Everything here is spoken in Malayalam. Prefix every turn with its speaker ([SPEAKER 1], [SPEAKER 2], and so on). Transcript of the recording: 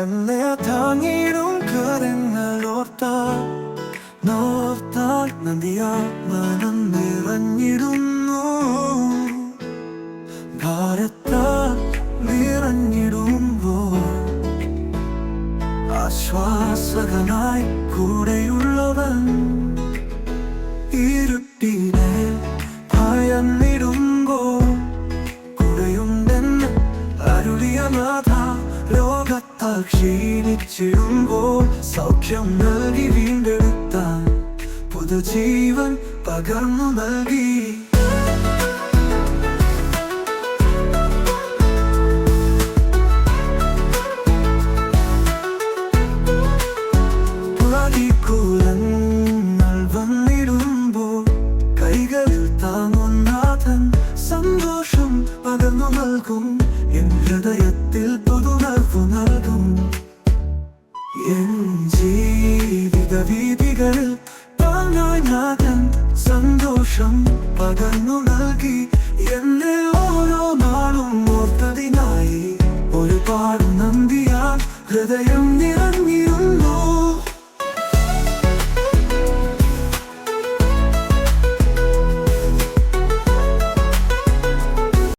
[SPEAKER 1] എന്നെ താങ്ങിയിടും കാര്യങ്ങൾ ഓർത്താൽ നോർത്താൽ നദിയാ നിറഞ്ഞിടുന്നു. ഭാരത്താൽ നിറഞ്ഞിടുമ്പോൾ ആശ്വാസകനായി കൂടെയുള്ളവൻ ഇരുട്ടിനെ ഭയന്നിടുമ്പോൾ കൂടെയുണ്ടെന്ന് അരുളിയ നാഥ ലോകത്താൽ ക്ഷീണിച്ചിടുമ്പോൾ സൗഖ്യം നൽകി വീണ്ടെടുത്താൻ പുതുജീവൻ പകർന്നു നൽകി പ്രതികൂലങ്ങൾ വന്നിടുമ്പോൾ കൈകളിൽ താങ്ങുന്നാഥൻ സന്തോഷം പകർന്നു നൽകും എൻ ഹൃദയത്തിൽ പുതുണർവു നൽകും എൻ ജീവിത വീതികളിൽ പാലാനാഥൻ സന്തോഷം പകർന്നു നൽകി എന്നെ ഓരോ നാളും ഓർത്തതിനായി ഒരുപാട് നന്ദിയാൽ ഹൃദയം നിറഞ്ഞു